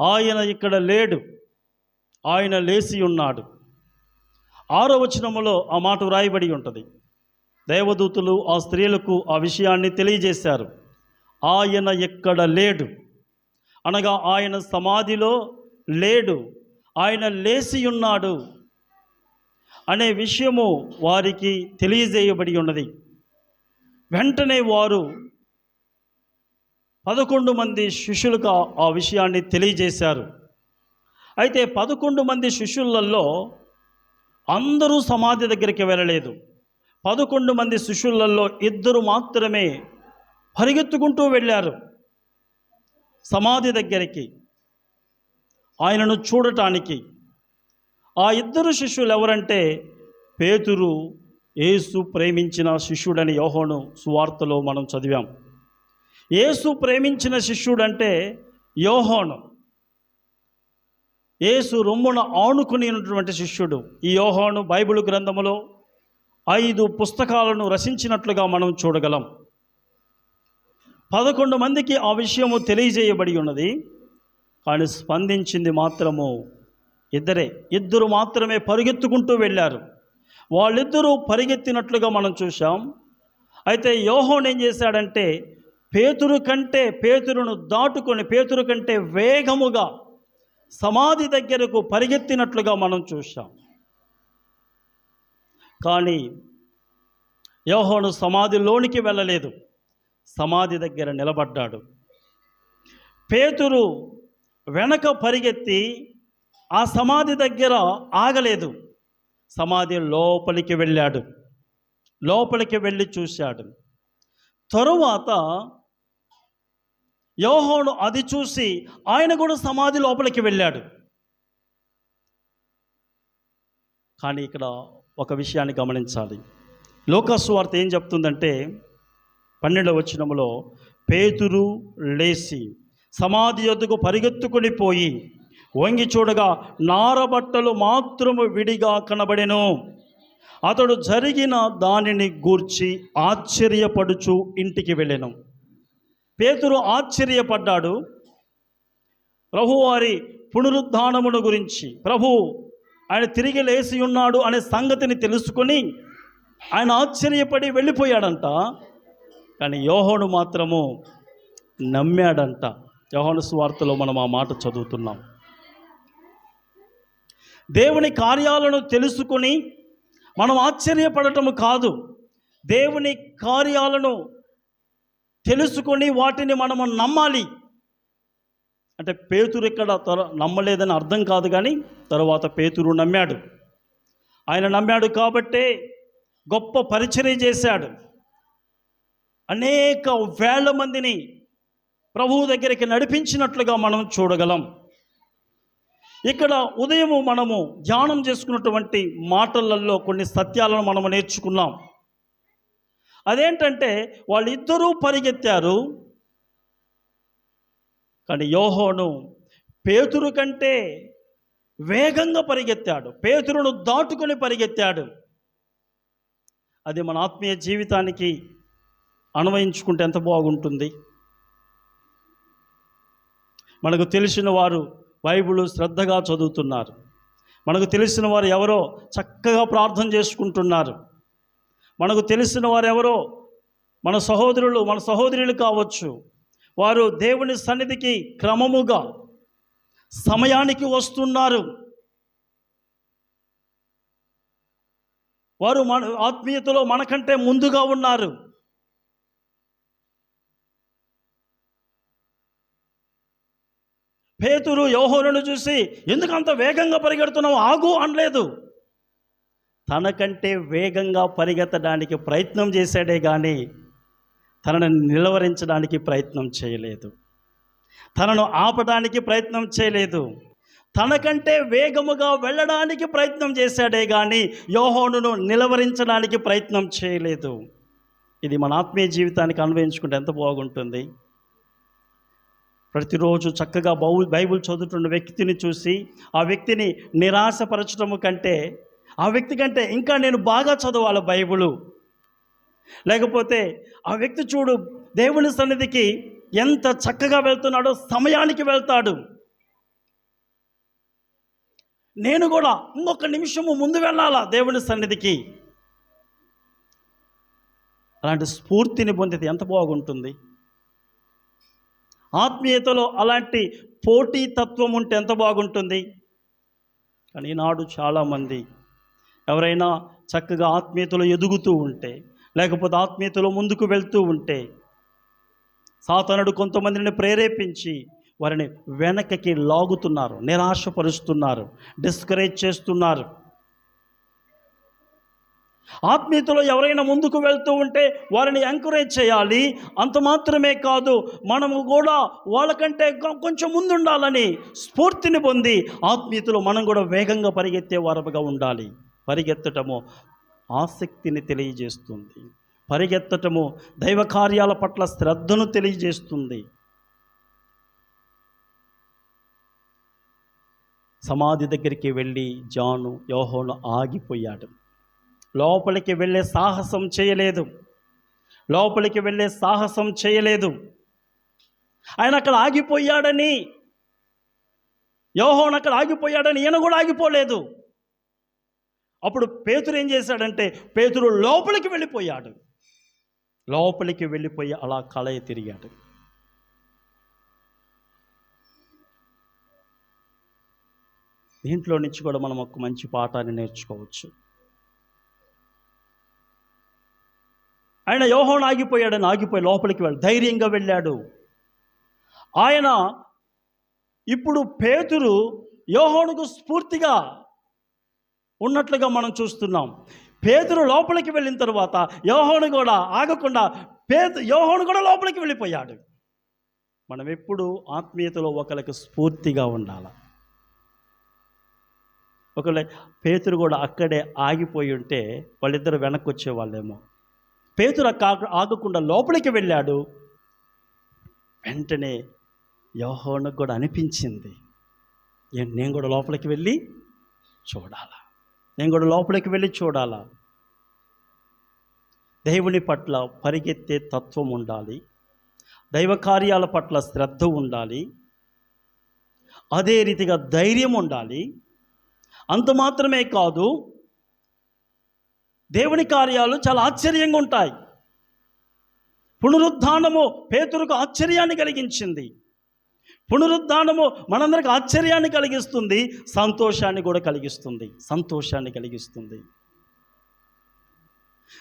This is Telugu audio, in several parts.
ఆయన ఇక్కడ లేడు. ఆయన లేచి ఉన్నాడు. ఆరో వచనములో ఆ మాట వ్రాయబడి ఉంటుంది. దేవదూతులు ఆ స్త్రీలకు ఆ విషయాన్ని తెలియజేశారు. ఆయన ఎక్కడ లేడు? అనగా ఆయన సమాధిలో లేడు. ఆయన లేచి ఉన్నాడు అనే విషయము వారికి తెలియజేయబడి ఉన్నది. వెంటనే వారు పదకొండు మంది శిష్యులకు ఆ- విషయాన్ని తెలియజేశారు. అయితే పదకొండు మంది శిష్యులలో అందరూ సమాధి దగ్గరికి వెళ్ళలేదు. పదకొండు మంది శిష్యులలో ఇద్దరు మాత్రమే పరిగెత్తుకుంటూ వెళ్ళారు సమాధి దగ్గరికి. ఆయనను చూడటానికి. ఆ ఇద్దరు శిష్యులు ఎవరంటే పేతురు యేసు ప్రేమించిన శిష్యుడని యోహోను సువార్తలో మనం చదివాం. యేసు ప్రేమించిన శిష్యుడు అంటే యోహోను. యేసు రొమ్మున ఆనుకుని ఉన్నటువంటి శిష్యుడు. ఈ యోహోను బైబిల్ గ్రంథములో ఐదు పుస్తకాలను రచించినట్లుగా మనం చూడగలం. పదకొండు మందికి ఆ విషయము తెలియజేయబడి ఉన్నది. కానీ స్పందించింది మాత్రము ఇద్దరే. ఇద్దరు మాత్రమే పరిగెత్తుకుంటూ వెళ్ళారు. వాళ్ళిద్దరూ పరిగెత్తినట్లుగా మనం చూసాం అయితే యోహోన్ ఏం చేశాడంటే పేతురు కంటే పేతురును దాటుకొని పేతురు కంటే వేగముగా సమాధి దగ్గరకు పరిగెత్తినట్లుగా మనం చూసాం కానీ యోహోను సమాధిలోనికి వెళ్ళలేదు. సమాధి దగ్గర నిలబడ్డాడు. పేతురు వెనక పరిగెత్తి ఆ సమాధి దగ్గర ఆగలేదు. సమాధి లోపలికి వెళ్ళాడు. లోపలికి వెళ్ళి చూశాడు. తరువాత యోహోను అది చూసి ఆయన కూడా సమాధి లోపలికి వెళ్ళాడు. కానీ ఇక్కడ ఒక విషయాన్ని గమనించాలి. లోకస్సు వార్త ఏం చెప్తుందంటే పన్నెండవ వచనములో పేతురు లేచి సమాధి యొద్దకు పరిగెత్తుకొని పోయి వంగి చూడగా నారబట్టలు మాత్రము విడిగా కనబడెను. అతడు జరిగిన దానిని గూర్చి ఆశ్చర్యపడుచు ఇంటికి వెళ్ళెను. పేతురు ఆశ్చర్యపడ్డాడు. ప్రభువారి పునరుద్ధానమును గురించి ప్రభు ఆయన తిరిగి లేచి ఉన్నాడు అనే సంగతిని తెలుసుకొని ఆయన ఆశ్చర్యపడి వెళ్ళిపోయాడంట. కానీ యోహోను మాత్రము నమ్మాడంట. యోహోను స్వార్తలో మనం ఆ మాట చదువుతున్నాం. దేవుని కార్యాలను తెలుసుకొని మనం ఆశ్చర్యపడటము కాదు. దేవుని కార్యాలను తెలుసుకొని వాటిని మనము నమ్మాలి. అంటే పేతురు ఇక్కడ త్వర నమ్మలేదని అర్థం కాదు కానీ తర్వాత పేతురు నమ్మాడు. ఆయన నమ్మాడు కాబట్టే గొప్ప పరిచర్య చేశాడు. అనేక వేల మందిని ప్రభువు దగ్గరికి నడిపించినట్లుగా మనం చూడగలం. ఇక్కడ ఉదయము మనము ధ్యానం చేసుకున్నటువంటి మాటలలో కొన్ని సత్యాలను మనము నేర్చుకున్నాం. అదేంటంటే వాళ్ళిద్దరూ పరిగెత్తారు. కానీ యోహోను పేతురు కంటే వేగంగా పరిగెత్తాడు. పేతురును దాటుకొని పరిగెత్తాడు. అది మన ఆత్మీయ జీవితానికి అన్వయించుకుంటే ఎంత బాగుంటుంది. మనకు తెలిసిన వారు బైబిల్ శ్రద్ధగా చదువుతున్నారు. మనకు తెలిసిన వారు ఎవరో చక్కగా ప్రార్థన చేసుకుంటున్నారు. మనకు తెలిసిన వారెవరో? మన సహోదరులు మన సహోదరులు కావచ్చు. వారు దేవుని సన్నిధికి క్రమముగా సమయానికి వస్తున్నారు. వారు మన ఆత్మీయతలో మనకంటే ముందుగా ఉన్నారు. పేతురు యోహోనును చూసి ఎందుకు అంత వేగంగా పరిగెడుతున్నావు? ఆగు అనలేదు. తనకంటే వేగంగా పరిగెత్తడానికి ప్రయత్నం చేశాడే కానీ తనను నిలవరించడానికి ప్రయత్నం చేయలేదు. తనను ఆపడానికి ప్రయత్నం చేయలేదు. తనకంటే వేగముగా వెళ్ళడానికి ప్రయత్నం చేశాడే కానీ యోహోనును నిలవరించడానికి ప్రయత్నం చేయలేదు. ఇది మన ఆత్మీయ జీవితానికి అన్వయించుకుంటే ఎంత బాగుంటుంది. ప్రతిరోజు చక్కగా బౌ బైబిల్ చదువుతున్న వ్యక్తిని చూసి ఆ వ్యక్తిని నిరాశపరచడము కంటే ఆ వ్యక్తి కంటే ఇంకా నేను బాగా చదవాలి బైబిలు. లేకపోతే ఆ వ్యక్తి చూడు దేవుని సన్నిధికి ఎంత చక్కగా వెళ్తున్నాడో సమయానికి వెళ్తాడు. నేను కూడా ఇంకొక నిమిషము ముందు వెళ్ళాలా దేవుని సన్నిధికి? అలాంటి స్ఫూర్తిని పొందితే ఎంత బాగుంటుంది. ఆత్మీయతలో అలాంటి పోటీ తత్వం ఉంటే ఎంత బాగుంటుంది. కానీ ఈనాడు చాలామంది ఎవరైనా చక్కగా ఆత్మీయతలో ఎదుగుతూ ఉంటే లేకపోతే ఆత్మీయతలో ముందుకు వెళ్తూ ఉంటే సాతనుడు కొంతమందిని ప్రేరేపించి వారిని వెనకకి లాగుతున్నారు నిరాశపరుస్తున్నారు డిస్కరేజ్ చేస్తున్నారు. ఆత్మీయతలో ఎవరైనా ముందుకు వెళ్తూ ఉంటే వారిని ఎంకరేజ్ చేయాలి. అంత మాత్రమే కాదు మనము కూడా వాళ్ళకంటే కొంచెం ముందుండాలని స్ఫూర్తిని పొంది ఆత్మీయతలో మనం కూడా వేగంగా పరిగెత్తే వారముగా ఉండాలి. పరిగెత్తటము ఆసక్తిని తెలియజేస్తుంది. పరిగెత్తటము దైవ కార్యాల పట్ల శ్రద్ధను తెలియజేస్తుంది. సమాధి దగ్గరికి వెళ్ళి జాను యోహోను ఆగిపోయాడు. లోపలికి వెళ్ళే సాహసం చేయలేదు. లోపలికి వెళ్ళే సాహసం చేయలేదు. ఆయన అక్కడ ఆగిపోయాడని యోహోన్ అక్కడ ఆగిపోయాడని ఈయన కూడా ఆగిపోలేదు. అప్పుడు పేతురు ఏం చేశాడంటే పేతురు లోపలికి వెళ్ళిపోయాడు. లోపలికి వెళ్ళిపోయి అలా కలయ తిరిగాడు. దీంట్లో నుంచి కూడా మనం ఒక మంచి పాఠాన్ని నేర్చుకోవచ్చు. ఆయన యోహోన్ ఆగిపోయాడని ఆగిపోయి లోపలికి వెళ్ళి ధైర్యంగా వెళ్ళాడు. ఆయన ఇప్పుడు పేతురు యోహోనుకు స్ఫూర్తిగా ఉన్నట్లుగా మనం చూస్తున్నాం. పేతురు లోపలికి వెళ్ళిన తర్వాత యోహోను కూడా ఆగకుండా పేద యోహోను కూడా లోపలికి వెళ్ళిపోయాడు. మనం ఎప్పుడు ఆత్మీయతలో ఒకరికి స్ఫూర్తిగా ఉండాలి. ఒకవేళ పేతురు కూడా అక్కడే ఆగిపోయి ఉంటే వాళ్ళిద్దరు వెనక్కి వచ్చేవాళ్ళేమో పేతురు అక్క ఆగకుండా లోపలికి వెళ్ళాడు. వెంటనే యోహోనుకు కూడా అనిపించింది. నేను కూడా లోపలికి వెళ్ళి చూడాలా? నేను కూడా లోపలికి వెళ్ళి చూడాలా? దేవుని పట్ల పరిగెత్తే తత్వం ఉండాలి. దైవ కార్యాల పట్ల శ్రద్ధ ఉండాలి. అదే రీతిగా ధైర్యం ఉండాలి. అంత మాత్రమే కాదు దేవుని కార్యాలు చాలా ఆశ్చర్యంగా ఉంటాయి. పునరుద్ధానము పేతురుకు ఆశ్చర్యాన్ని కలిగించింది. పునరుద్ధానము మనందరికి ఆశ్చర్యాన్ని కలిగిస్తుంది సంతోషాన్ని కూడా కలిగిస్తుంది సంతోషాన్ని కలిగిస్తుంది.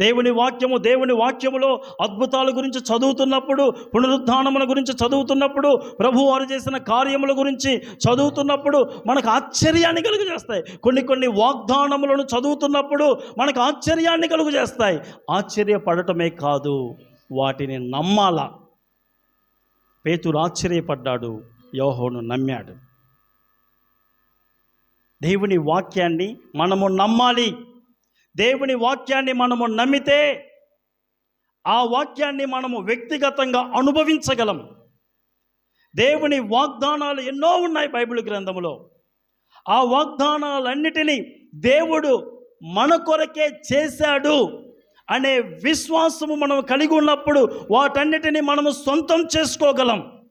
దేవుని వాక్యము దేవుని వాక్యములో అద్భుతాల గురించి చదువుతున్నప్పుడు పునరుద్ధానముల గురించి చదువుతున్నప్పుడు ప్రభు వారు చేసిన కార్యముల గురించి చదువుతున్నప్పుడు మనకు ఆశ్చర్యాన్ని కలుగు చేస్తాయి కొన్ని కొన్ని వాగ్దానములను చదువుతున్నప్పుడు మనకు ఆశ్చర్యాన్ని కలుగు చేస్తాయి ఆశ్చర్యపడటమే కాదు వాటిని నమ్మాలా? పేతురు ఆశ్చర్యపడ్డాడు యోహోను నమ్మాడు. దేవుని వాక్యాన్ని మనము నమ్మాలి. దేవుని వాక్యాన్ని మనము నమ్మితే ఆ వాక్యాన్ని మనము వ్యక్తిగతంగా అనుభవించగలం. దేవుని వాగ్దానాలు ఎన్నో ఉన్నాయి బైబిల్ గ్రంథంలో ఆ వాగ్దానాలన్నిటినీ దేవుడు మన కొరకే చేశాడు. అనే విశ్వాసము మనం కలిగి ఉన్నప్పుడు వాటన్నిటిని మనము సొంతం చేసుకోగలం.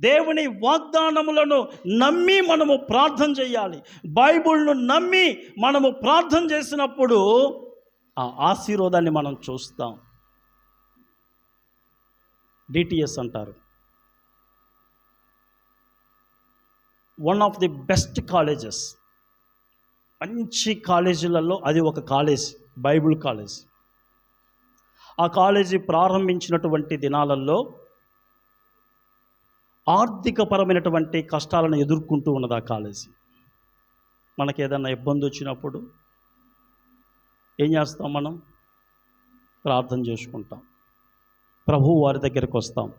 దేవుని వాగ్దానములను నమ్మి మనము ప్రార్థన చేయాలి. బైబిల్ను నమ్మి మనము ప్రార్థన చేసినప్పుడు ఆ ఆశీర్వాదాన్ని మనం చూస్తాం. డిటిఎస్ అంటారు. One of the best colleges మంచి కాలేజీలలో అది ఒక కాలేజ్. Bible college. ఆ కాలేజీ ప్రారంభించినటువంటి దినాలలో ఆర్థికపరమైనటువంటి కష్టాలను ఎదుర్కొంటూ ఉన్నది ఆ కాలేజీ. మనకి ఏదైనా ఇబ్బంది వచ్చినప్పుడు ఏం చేస్తాం మనం? ప్రార్థన చేసుకుంటాం. ప్రభు వారి దగ్గరికి వస్తాం.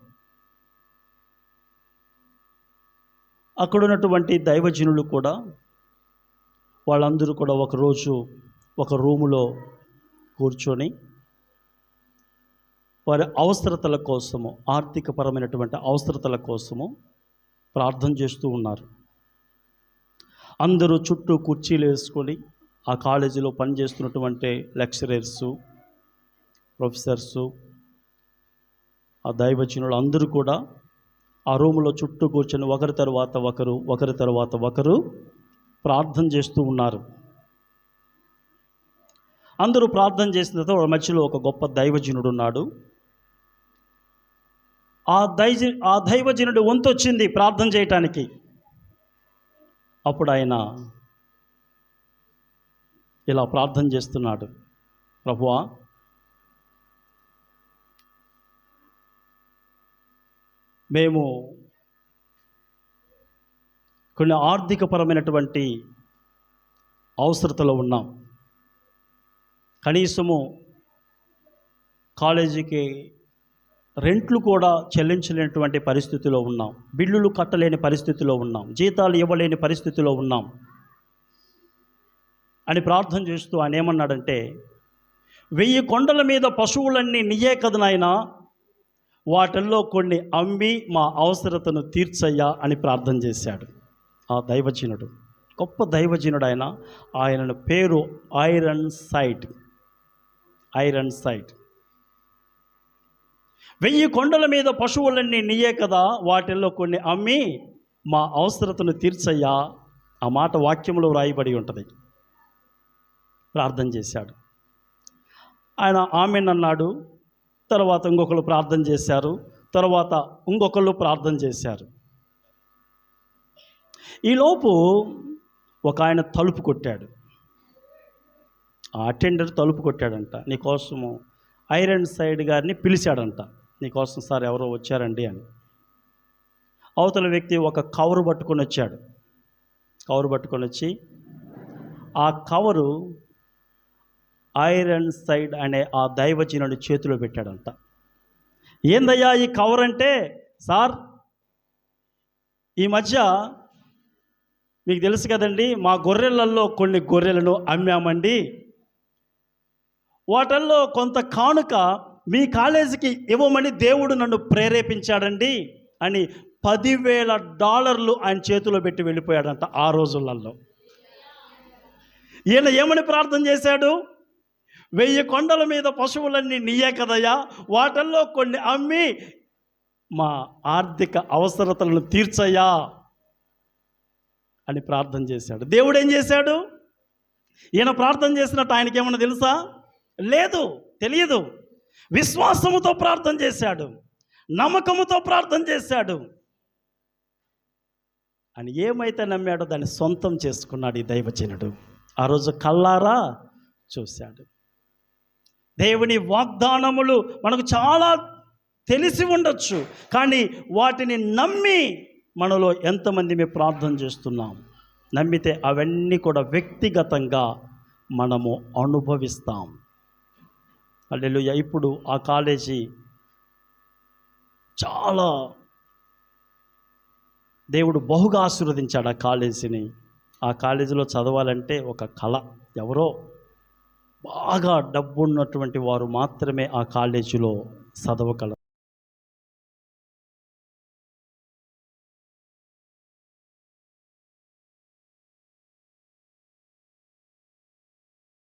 అక్కడ ఉన్నటువంటి దైవజనులు కూడా వాళ్ళందరూ కూడా ఒకరోజు ఒక రూములో కూర్చొని వారి అవసరతల కోసము ఆర్థికపరమైనటువంటి అవసరతల కోసము ప్రార్థన చేస్తూ ఉన్నారు. అందరూ చుట్టూ కుర్చీలు వేసుకొని ఆ కాలేజీలో పనిచేస్తున్నటువంటి లెక్చరర్సు ప్రొఫెసర్సు ఆ దైవజనులు అందరూ కూడా ఆ రూములో చుట్టూ కూర్చొని ఒకరి తర్వాత ఒకరు ఒకరి తర్వాత ఒకరు ప్రార్థన చేస్తూ ఉన్నారు. అందరూ ప్రార్థన చేసిన తర్వాత వాళ్ళ మధ్యలో ఒక గొప్ప దైవజనుడు ఉన్నాడు ఆ దైజ ఆ దైవజనుడు వంతు వచ్చింది ప్రార్థన చేయటానికి. అప్పుడు ఆయన ఇలా ప్రార్థన చేస్తున్నాడు. ప్రభువా మేము కొన్ని ఆర్థికపరమైనటువంటి అవసరతలో ఉన్నాం. కనీసము కాలేజీకి రెంట్లు కూడా చెల్లించలేనటువంటి పరిస్థితిలో ఉన్నాం. బిల్లులు కట్టలేని పరిస్థితిలో ఉన్నాం. జీతాలు ఇవ్వలేని పరిస్థితిలో ఉన్నాం. అని ప్రార్థన చేస్తూ ఆయన ఏమన్నాడంటే వెయ్యి కొండల మీద పశువులన్నీ నీయే కదా నాయనా? వాటిల్లో కొన్ని అమ్మి మా అవసరతను తీర్చయ్యా అని ప్రార్థన చేశాడు. ఆ దైవజనుడు గొప్ప దైవజనుడు ఆయన. ఆయన పేరు ఐరన్ సైట్. Iron site. వెయ్యి కొండల మీద పశువులన్నీ నీయే కదా వాటిల్లో కొన్ని అమ్మి మా అవసరతను తీర్చయ్యా ఆ మాట వాక్యంలో వ్రాయబడి ఉంటుంది. ప్రార్థన చేశాడు. ఆయన ఆమెనన్నాడు తర్వాత ఇంకొకరు ప్రార్థన చేశారు. తర్వాత ఇంకొకళ్ళు ప్రార్థన చేశారు. ఈలోపు ఒక ఆయన తలుపు కొట్టాడు. ఆ అటెండర్ తలుపు కొట్టాడంట. నీకోసము ఐరన్ సైడ్ గారిని పిలిచాడంట. నీకోసం సార్ ఎవరో వచ్చారండి అని. అవతల వ్యక్తి ఒక కవరు పట్టుకొని వచ్చాడు. కవరు పట్టుకొని వచ్చి ఆ కవరు ఐరన్ సైడ్ అనే ఆ దైవజనుడి చేతిలో పెట్టాడంట. ఏందయ్యా ఈ కవర్ అంటే సార్ ఈ మధ్య మీకు తెలుసు కదండి మా గొర్రెలలో కొన్ని గొర్రెలను అమ్మామండి. వాటల్లో కొంత కానుక మీ కాలేజీకి ఇవ్వమని దేవుడు నన్ను ప్రేరేపించాడండి అని పదివేల డాలర్లు ఆయన చేతిలో పెట్టి వెళ్ళిపోయాడంట ఆ రోజులలో ఈయన ఏమని ప్రార్థన చేశాడు? వెయ్యి కొండల మీద పశువులన్నీ నీయే కదయ్యా వాటల్లో కొన్ని అమ్మి మా ఆర్థిక అవసరతలను తీర్చయ్యా అని ప్రార్థన చేశాడు. దేవుడు ఏం చేశాడు? ఈయన ప్రార్థన చేసినట్టు ఆయనకేమన్నా తెలుసా? లేదు తెలియదు. విశ్వాసముతో ప్రార్థన చేశాడు. నమ్మకముతో ప్రార్థన చేశాడు. అని ఏమైతే నమ్మాడో దాన్ని సొంతం చేసుకున్నాడు ఈ దైవజనుడు. ఆ రోజు కల్లారా చూశాడు. దేవుని వాగ్దానములు మనకు చాలా తెలిసి ఉండొచ్చు కానీ వాటిని నమ్మి మనలో ఎంతమంది మేము ప్రార్థన చేస్తున్నాం నమ్మితే అవన్నీ కూడా వ్యక్తిగతంగా మనము అనుభవిస్తాం. అల్లెలుయ్య ఇప్పుడు ఆ కాలేజీ చాలా దేవుడు బహుగా ఆశీర్వదించాడు ఆ కాలేజీని. ఆ కాలేజీలో చదవాలంటే ఒక కళ. ఎవరో బాగా డబ్బు ఉన్నటువంటి వారు మాత్రమే ఆ కాలేజీలో చదవగలరు